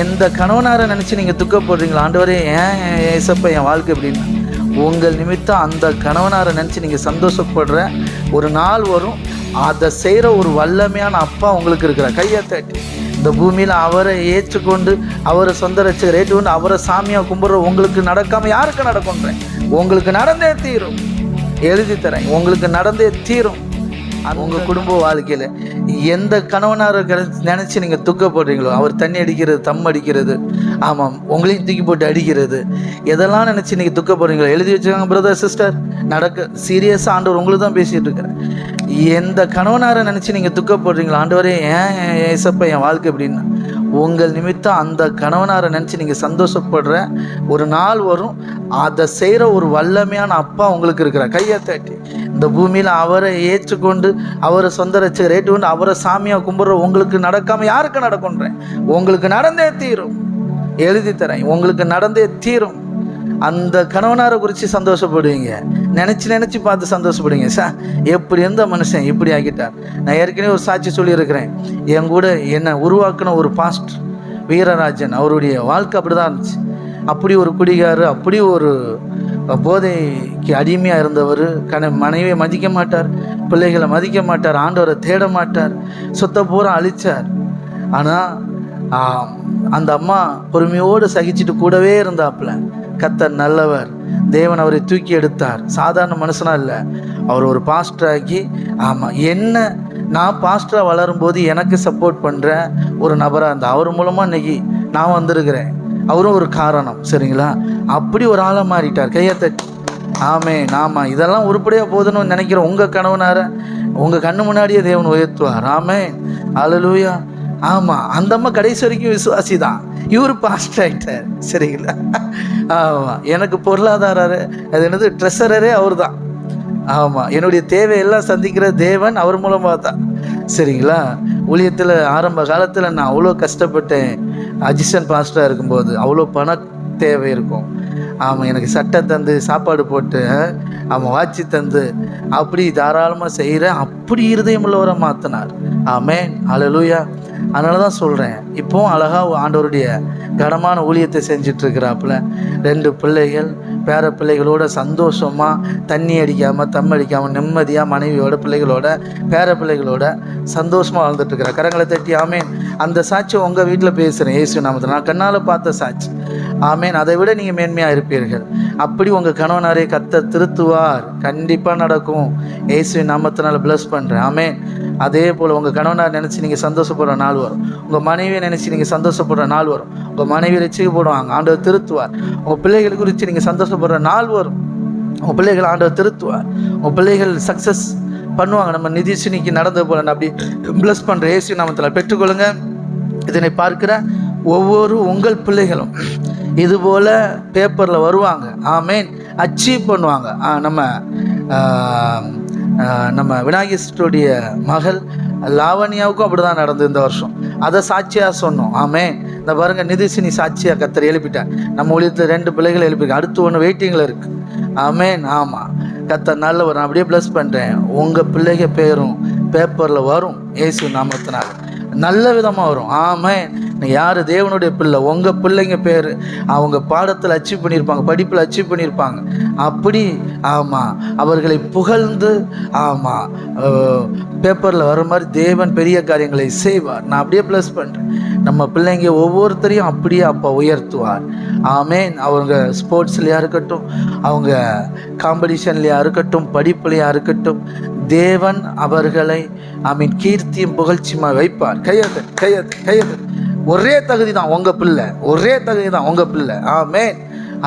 எந்த கணவனாரை நினச்சி நீங்கள் துக்கப்படுறீங்களா ஆண்டவரே ஏன் ஏசப்பா என் வாழ்க்கை எப்படின்னா உங்கள் நிமித்தம் அந்த கணவனாரை நினச்சி நீங்கள் சந்தோஷப்படுற ஒரு நாள் வரும். அதை செய்கிற ஒரு வல்லமையான அப்பா உங்களுக்கு இருக்கிறார். கையை தட்டி. இந்த பூமியில் அவரை ஏற்றுக்கொண்டு அவரை சொந்த ரசிகர் ஏற்றுக்கொண்டு அவரை சாமியாக கும்பிட்ற உங்களுக்கு நடக்காமல் யாருக்கு நடக்கும்ன்றேன் உங்களுக்கு நடந்தே தீரும். எழுதி தரேன். உங்களுக்கு நடந்தே தீரும். உங்கள் குடும்ப வாழ்க்கையில் எந்த கணவனாரை நினச்சி நீங்கள் துக்கப்படுறீங்களோ அவர் தண்ணி அடிக்கிறது தம் அடிக்கிறது ஆமாம் உங்களையும் தூக்கி போட்டு அடிக்கிறது எதெல்லாம் நினச்சி நீங்கள் துக்கப்படுறீங்களோ எழுதி வச்சுக்காங்க பிரதர் சிஸ்டர் நடக்க சீரியஸாக ஆண்டவர் உங்களுக்கு தான் பேசிகிட்டு இருக்கிறேன் எந்த கணவனாரை நினச்சி நீங்கள் துக்கப்படுறீங்களோ ஆண்டவரே ஏன் ஏசப்பா என் வாழ்க்கை அப்படின்னா உங்கள் நிமித்தம் அந்த கணவனாரை நினச்சி நீங்கள் சந்தோஷப்படுற ஒரு நாள் வரும். அதை செய்கிற ஒரு வல்லமையான அப்பா உங்களுக்கு இருக்கிறார். கையை தட்டி இந்த பூமியில் அவரை ஏற்றுக்கொண்டு அவரை சொந்த ரசிகர் ஏற்றுக்கொண்டு அவரை சாமியாக கும்பிட்ற உங்களுக்கு நடக்காமல் யாருக்கு நடக்கும்ன்றேன். உங்களுக்கு நடந்தே தீரும். எழுதி தரேன். உங்களுக்கு நடந்தே தீரும். அந்த கணவனாரை குறித்து சந்தோஷப்படுவீங்க. நினச்சி நினச்சி பார்த்து சந்தோஷப்படுவீங்க. சார் எப்படி இருந்த மனுஷன்? இப்படி ஆகிட்டார். நான் ஏற்கனவே ஒரு சாட்சி சொல்லியிருக்கிறேன். என் கூட என்னை உருவாக்கின ஒரு பாஸ்ட் வீரராஜன் அவருடைய வாழ்க்கை அப்படி தான் இருந்துச்சு. அப்படி ஒரு குடிகாரர் அப்படி ஒரு போதைக்கு அடிமையாக இருந்தவர் கண மனைவியை மதிக்க மாட்டார் பிள்ளைகளை மதிக்க மாட்டார் ஆண்டவரை தேட மாட்டார் சொத்தை பூரா அழிச்சார். ஆனால் அந்த அம்மா பொறுமையோடு சகிச்சுட்டு கூடவே இருந்தாப்புல. கத்தர் நல்லவர். தேவன் அவரை தூக்கி எடுத்தார். சாதாரண மனுஷனாக இல்லை. அவர் ஒரு பாஸ்டர் ஆமாம் என்ன நான் பாஸ்டராக வளரும்போது எனக்கு சப்போர்ட் பண்ணுற ஒரு நபராக இருந்தால் அவர் மூலமாக இன்றைக்கி நான் வந்திருக்கிறேன். அவரும் ஒரு காரணம் சரிங்களா? அப்படி ஒரு ஆளாக மாறிட்டார். கையத்தை ஆமே ஆமாம் இதெல்லாம் உருப்படியாக போதுன்னு நினைக்கிற உங்கள் கணவனார உங்கள் கண்ணு முன்னாடியே தேவன் உயர்த்துவார். ஆமே அலலூயா ஆமாம் அந்த அம்மா கடைசி வரைக்கும் விசுவாசி தான் இவர் பாஸ்ட் ஆகிட்டார் சரிங்களா? ஆமாம் எனக்கு பொருளாதாரர் அது என்னது ட்ரெஸரரே அவர் தான் ஆமாம் என்னுடைய தேவையெல்லாம் சந்திக்கிற தேவன் அவர் மூலமாக தான். சரிங்களா? ஊழியத்தில் ஆரம்ப காலத்தில் நான் அவ்வளோ கஷ்டப்பட்டேன். அஜிஷன் பாஸ்டராக இருக்கும்போது அவ்வளோ பண தேவை இருக்கும். ஆமாம் எனக்கு சட்டை தந்து சாப்பாடு போட்டு ஆமாம் வாட்சி தந்து அப்படி தாராளமாக செய்கிறேன் அப்படி இருதயம் உள்ளவரை மாற்றினார் ஆமே அலலூயா அதனால தான் சொல்கிறேன் இப்போவும் அழகாக ஆண்டவருடைய கனமான ஊழியத்தை செஞ்சிட்ருக்கிறாப்புல ரெண்டு பிள்ளைகள் பேர பிள்ளைகளோட சந்தோஷமாக தண்ணி அடிக்காமல் தம் அடிக்காமல் நிம்மதியாக மனைவியோட பிள்ளைகளோட பேர பிள்ளைகளோட சந்தோஷமாக வாழ்ந்துட்டுருக்கிற. கரங்களை தட்டி ஆமேன். அந்த சாட்சி உங்கள் வீட்டில் பேசுகிறேன் ஏசு நாமத்தில். நான் கண்ணால் பார்த்த சாட்சி. ஆமேன். அதை விட நீங்கள் மேன்மையாக இருப்பீர்கள். அப்படி உங்கள் கணவனாரே கத்த திருத்துவார். கண்டிப்பாக நடக்கும். இயேசுவின் நாமத்தினால் ப்ளஸ் பண்ணுறேன் ஆமேன். அதே போல் உங்கள் கணவனார் நினச்சி நீங்கள் சந்தோஷப்படுற நாள் வரும். உங்கள் மனைவியை நினச்சி நீங்கள் சந்தோஷப்படுற நாள் வரும். உங்கள் மனைவி ரசிக்க போடுவாங்க. ஆண்டவர் திருத்துவார். உங்கள் பிள்ளைகள் குறித்து நீங்கள் சந்தோஷப்படுற நாள் வரும். உங்கள் பிள்ளைகள் ஆண்டவர் திருத்துவார். உங்கள் பிள்ளைகள் சக்ஸஸ் பண்ணுவாங்க. நம்ம நிதிஷினிக்கு நடந்தது போல நான் அப்படி ப்ளஸ் பண்ணுற ஏசி நாமத்தில் பெற்றுக்கொள்ளுங்க. இதனை பார்க்கிற ஒவ்வொரு உங்கள் பிள்ளைகளும் இதுபோல் பேப்பரில் வருவாங்க. ஆமேன் அச்சீவ் பண்ணுவாங்க. ஆ, நம்ம நம்ம விநாயகருடைய மகள் லாவண்யாவுக்கும் அப்படி தான் நடந்தது இந்த வருஷம். அதை சாட்சியாக சொன்னோம். ஆமே இந்த பாருங்க நிதிசினி சாட்சியாக கத்தர் எழுப்பிட்டேன் நம்ம ஊழியத்தில் ரெண்டு பிள்ளைகள் எழுப்பிருக்கேன் அடுத்து ஒன்று வெயிட்டிங்கில் இருக்குது ஆமேன். ஆமாம் கத்தர் நல்லவர். நான் அப்படியே ப்ளஸ் பண்ணுறேன் உங்கள் பிள்ளைக பேரும் பேப்பரில் வரும். ஏசு நாமத்தினால். நல்ல விதமாக வரும். ஆமே யார்? தேவனுடைய பிள்ளை. உங்கள் பிள்ளைங்க பேர். அவங்க பாடத்தில் அச்சீவ் பண்ணியிருப்பாங்க. படிப்பில் அச்சீவ் பண்ணியிருப்பாங்க. அப்படி ஆமாம் அவர்களை புகழ்ந்து ஆமாம் பேப்பரில் வர மாதிரி தேவன் பெரிய காரியங்களை செய்வார். நான் அப்படியே ப்ளஸ் பண்ணுறேன் நம்ம பிள்ளைங்க ஒவ்வொருத்தரையும் அப்படியே அப்போ உயர்த்துவார். ஆமேன். அவங்க ஸ்போர்ட்ஸ்லையாக இருக்கட்டும் அவங்க காம்படிஷன்லையாக இருக்கட்டும் படிப்புலையாக இருக்கட்டும் தேவன் அவர்களை ஐ மீன் கீர்த்தியும் புகழ்ச்சியுமா வைப்பார். கையது கையது கையது ஒரே தகுதி தான் உங்கள் பிள்ளை. ஒரே தகுதி தான் உங்கள் பிள்ளை. ஆமேன்.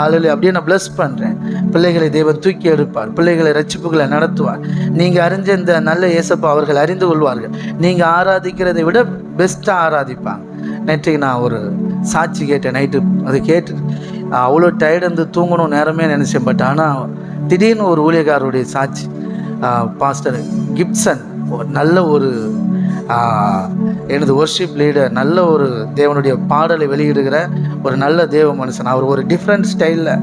அதில் அப்படியே நான் ப்ளஸ் பண்ணுறேன் பிள்ளைகளை தேவன் தூக்கி எடுப்பார். பிள்ளைகளை ரட்சிப்புகளை நடத்துவார். நீங்கள் அறிஞ்ச இந்த நல்ல இயேசப்பா அவர்கள் அறிந்து கொள்வார்கள். நீங்கள் ஆராதிக்கிறதை விட பெஸ்ட்டாக ஆராதிப்பாங்க. நேற்றுக்கு நான் ஒரு சாட்சி கேட்டேன். நைட்டு அதை கேட்டு அவ்வளோ டயர்டு இருந்து தூங்கணும் நேரமே நினச்சேன். பட் ஆனால் திடீர்னு ஒரு ஊழியக்காரருடைய சாட்சி பாஸ்டர் கிப்சன் ஒரு நல்ல ஒரு எனது ஒர்ஷிப் லீடர் நல்ல ஒரு தேவனுடைய பாடலை வெளியிடுகிற ஒரு நல்ல தேவ மனுஷன். அவர் ஒரு டிஃப்ரெண்ட் ஸ்டைலில்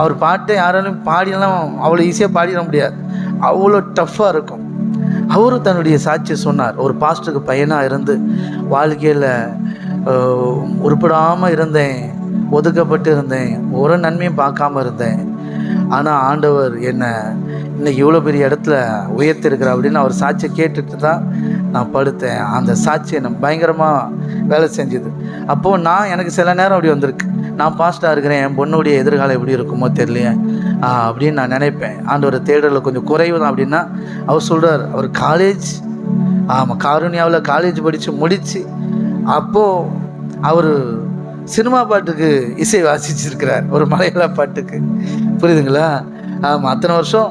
அவர் பாட்டை யாராலும் பாடிலாம் அவ்வளோ ஈஸியாக பாடிட முடியாது. அவ்வளோ டஃப்பாக இருக்கும். அவரும் தன்னுடைய சாட்சியை சொன்னார். ஒரு பாஸ்டருக்கு பையனாக இருந்து வாழ்க்கையில் உருப்படாமல் இருந்தேன் ஒதுக்கப்பட்டு இருந்தேன் ஒரு நன்மையும் பார்க்காம இருந்தேன். ஆனால் ஆண்டவர் என்னை இன்னைக்கு இவ்வளோ பெரிய இடத்துல உயர்த்திருக்கிறார் அப்படின்னு அவர் சாட்சியை கேட்டுட்டு தான் நான் படுத்தேன். அந்த சாட்சி என்னை பயங்கரமாக வேலை செஞ்சுது. அப்போது நான் எனக்கு சில நேரம் அப்படி வந்திருக்கு. நான் பாஸ்டாக இருக்கிறேன். என் பொண்ணுடைய எதிர்காலம் எப்படி இருக்குமோ தெரியலையே. அப்படின்னு நான் நினைப்பேன். ஆண்டவர் தேடலில் கொஞ்சம் குறைவு தான் அப்படின்னா அவர் சொல்கிறார் அவர் காலேஜ் ஆமாம் காருண்யாவில் காலேஜ் படித்து முடித்து அப்போது அவர் சினிமா பாட்டுக்கு இசை வாசிச்சிருக்கிறார். ஒரு மலையாள பாட்டுக்கு. புரியுதுங்களா? ஆமாம் அத்தனை வருஷம்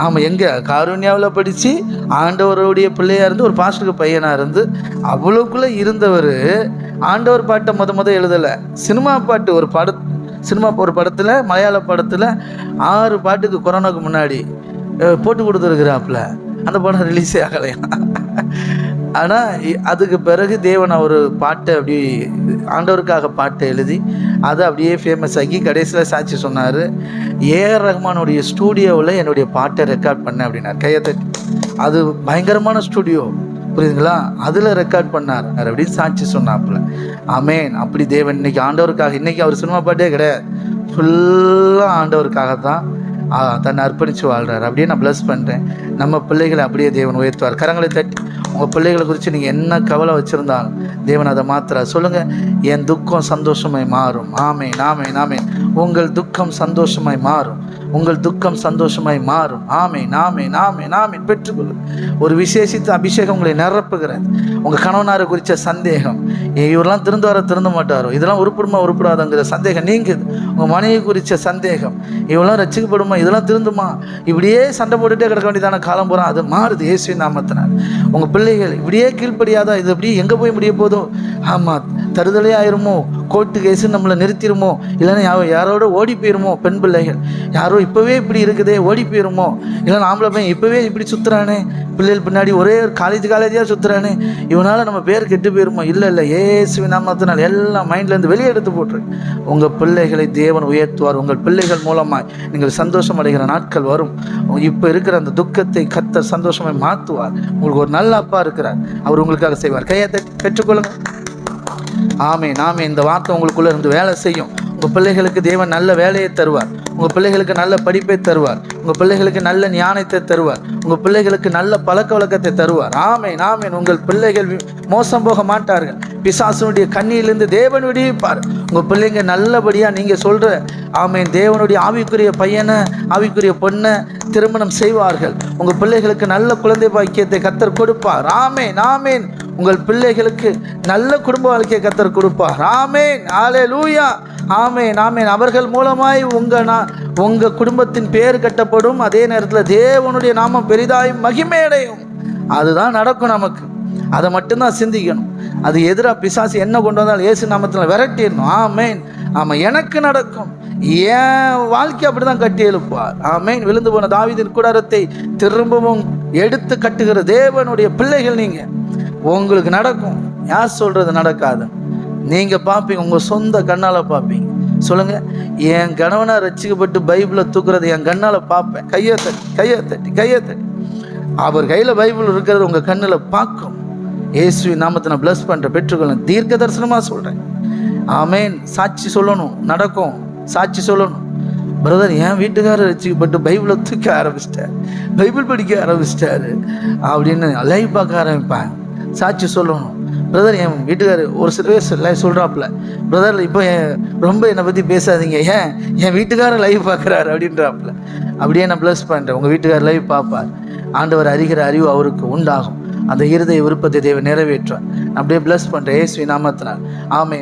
ஆமாம் எங்கே? காருண்யாவில் படித்து ஆண்டவருடைய பிள்ளையாக இருந்து ஒரு பாஸ்டருக்கு பையனாக இருந்து அவ்வளோக்குள்ளே இருந்தவர் ஆண்டவர் பாட்டை மொத மொதல் எழுதலை. சினிமா பாட்டு ஒரு பட சினிமா ஒரு படத்தில் மலையாள படத்தில் ஆறு பாட்டுக்கு கொரோனாக்கு முன்னாடி போட்டு கொடுத்துருக்குறாப்புல. அந்த படம் ரிலீஸே ஆகலையா? ஆனால் அதுக்கு பிறகு தேவன் அவர் பாட்டை அப்படி ஆண்டவருக்காக பாட்டை எழுதி அதை அப்படியே ஃபேமஸ் ஆகி கடைசியில் சாட்சி சொன்னார் ஏஆர் ரஹ்மானுடைய ஸ்டூடியோவில் என்னுடைய பாட்டை ரெக்கார்ட் பண்ணேன் அப்படின்னார். கையத்தை அது பயங்கரமான ஸ்டூடியோ புரியுதுங்களா? அதில் ரெக்கார்ட் பண்ணார் அப்படின்னு சாட்சி சொன்னாப்புல. ஆமேன். அப்படி தேவன் இன்னைக்கு ஆண்டவருக்காக இன்னைக்கு அவர் சினிமா பாட்டே கிடையாது. ஃபுல்லாக ஆண்டவருக்காக தான் தன்னை அர்ப்பணித்து வாழ்கிறார் அப்படியே நான் ப்ளஸ் பண்ணுறேன் நம்ம பிள்ளைகளை அப்படியே தேவன் உயர்த்துவார். கரங்களை தட்டி உங்கள் பிள்ளைகளை குறித்து நீங்கள் என்ன கவலை வச்சுருந்தாலும் தேவன் அதை மாத்திரா சொல்லுங்கள் என் துக்கம் சந்தோஷமாய் மாறும். ஆமே நாமே நாமே உங்கள் துக்கம் சந்தோஷமாய் மாறும். உங்கள் துக்கம் சந்தோஷமாய் மாறும். ஆமே நாமே நாமே நாமே பெற்றுக்கொள்ளும் ஒரு விசேஷித்த அபிஷேகம் உங்களை நிரப்புகிறது. உங்கள் கணவனாரை குறித்த சந்தேகம். இவரெல்லாம் திருந்து வர திருந்த மாட்டாரோ? இதெல்லாம் உருப்படுமா உருப்படாதங்கிற சந்தேகம் நீங்குது. உங்கள் மனைவி குறித்த சந்தேகம். இவெல்லாம் ரசிக்கப்படுமா இதெல்லாம் திருந்துமா? இப்படியே சண்டை போட்டுட்டே கிடக்க வேண்டியதான காலம் போகிறோம் அது மாறுது. இயேசுவின் நாமத்தினார் உங்கள் பிள்ளைகள் இப்படியே கீழ்ப்படியாதா? இது அப்படியே எங்கே போய் முடிய போதும். ஆமாம் தருதலே ஆயிருமோ கோர்ட்டு கேஸு நம்மளை நிறுத்திடுமோ இல்லைன்னா யாரோ யாரோட ஓடி போயிருமோ பெண் பிள்ளைகள்? யாரோ இப்போவே இப்படி இருக்குதே ஓடி போயிருமோ? இல்லைன்னா ஆம்பளை பையன் இப்போவே இப்படி சுற்றுறானே பிள்ளைகள் பின்னாடி ஒரே ஒரு காலேஜ் காலேஜாக சுற்றுறானே இவனால் நம்ம பேர் கெட்டு போயிருமோ? இல்லை இல்லை. ஏசுவி நாமத்தினால் எல்லாம் மைண்ட்லேருந்து வெளியே எடுத்து போட்டுரு. உங்கள் பிள்ளைகளை தேவன் உயர்த்துவார். உங்கள் பிள்ளைகள் மூலமாக நீங்கள் சந்தோஷம் அடைகிற நாட்கள் வரும். இப்போ இருக்கிற அந்த துக்கத்தை கத்த சந்தோஷமாக மாற்றுவார் உங்களுக்கு ஒரு நல்ல அப்பா இருக்கிறார். அவர் உங்களுக்காக செய்வார். கையை பெற்றுக்கொள்ளுங்கள் ஆமே நாமே இந்த வார்த்தை உங்களுக்குள்ள இருந்து வேலை செய்யும். உங்கள் பிள்ளைகளுக்கு தேவன் நல்ல வேலையை தருவார். உங்கள் பிள்ளைகளுக்கு நல்ல படிப்பை தருவார். உங்கள் பிள்ளைகளுக்கு நல்ல ஞானத்தை தருவார். உங்கள் பிள்ளைகளுக்கு நல்ல பழக்க வழக்கத்தை தருவார். ஆமே நாமேன் உங்கள் பிள்ளைகள் மோசம் போக மாட்டார்கள். பிசாசனுடைய கண்ணியிலிருந்து தேவன் விடுவிப்பார். உங்கள் பிள்ளைங்க நல்லபடியாக நீங்கள் சொல்கிற ஆமேன் தேவனுடைய ஆவிக்குரிய பையனை ஆவிக்குரிய பொண்ணை திருமணம் செய்வார்கள். உங்கள் பிள்ளைகளுக்கு நல்ல குழந்தை பாக்கியத்தை கத்தர் கொடுப்பார். ஆமே நாமேன் உங்கள் பிள்ளைகளுக்கு நல்ல குடும்ப வாழ்க்கையை கத்தர் கொடுப்பார். ஆமேன். ஆலே லூயா ஆமேன் ஆமேன். அவர்கள் மூலமாய் உங்கள் நா உங்கள் குடும்பத்தின் பேர் கட்டப்படும். அதே நேரத்தில் தேவனுடைய நாமம் பெரிதாயும் மகிமையடையும். அதுதான் நடக்கும் நமக்கு. அதை மட்டும்தான் சிந்திக்கணும். அது எதிராக பிசாசு என்ன கொண்டு வந்தாலும் இயேசு நாமத்தில் விரட்டிடணும். ஆமேன். ஆமாம் எனக்கு நடக்கும். என் வாழ்க்கை அப்படி தான் கட்டி எழுப்பார் ஆமேன். விழுந்து போன தாவிதின் கூடாரத்தை திரும்பவும் எடுத்து கட்டுகிற தேவனுடைய பிள்ளைகள் நீங்கள் உங்களுக்கு நடக்கும். யார் சொல்கிறது நடக்காது. நீங்கள் பார்ப்பீங்க உங்கள் சொந்த கண்ணால் பார்ப்பீங்க சொல்லுங்கள் என் கணவனை ரசிக்கப்பட்டு பைபிளை தூக்குறது என் கண்ணால் பார்ப்பேன் கையை தட்டி கையை தட்டி கையை தட்டி. அவர் கையில் பைபிள் இருக்கிறது உங்கள் கண்ணில் பார்க்கும். இயேசுவி நாமத்தை நான் ப்ளஸ் பண்ணுறேன் பெற்றுக்கொள்ளும் தீர்க்க தரிசனமாக சொல்கிறேன் ஆமேன். சாட்சி சொல்லணும் நடக்கும். சாட்சி சொல்லணும். பிரதர் என் வீட்டுக்காரர் ரசிக்கப்பட்டு பைபிளை தூக்க ஆரம்பிச்சிட்டார். பைபிள் படிக்க ஆரம்பிச்சிட்டாரு. அப்படின்னு லைவ் பார்க்க ஆரம்பிப்பேன் சாட்சி சொல்லணும். பிரதர் என் வீட்டுக்கார் ஒரு சில பேர் லைவ் சொல்கிறாப்புல பிரதர் இப்போ என் ரொம்ப என்னை பற்றி பேசாதீங்க. ஏன்? என் வீட்டுக்காரர் லைவ் பார்க்குறாரு அப்படின்றாப்புல. அப்படியே நான் ப்ளஸ் பண்ணுறேன் உங்கள் வீட்டுக்காரர் லைவ் பார்ப்பார் ஆண்டவர் அறிகிற அறிவு அவருக்கு உண்டாகும். அந்த இருதய விருப்பத்தை தேவை நிறைவேற்றுவார். அப்படியே ப்ளஸ் பண்ணுறேன் ஏசுவி நாமத்தினால். ஆமை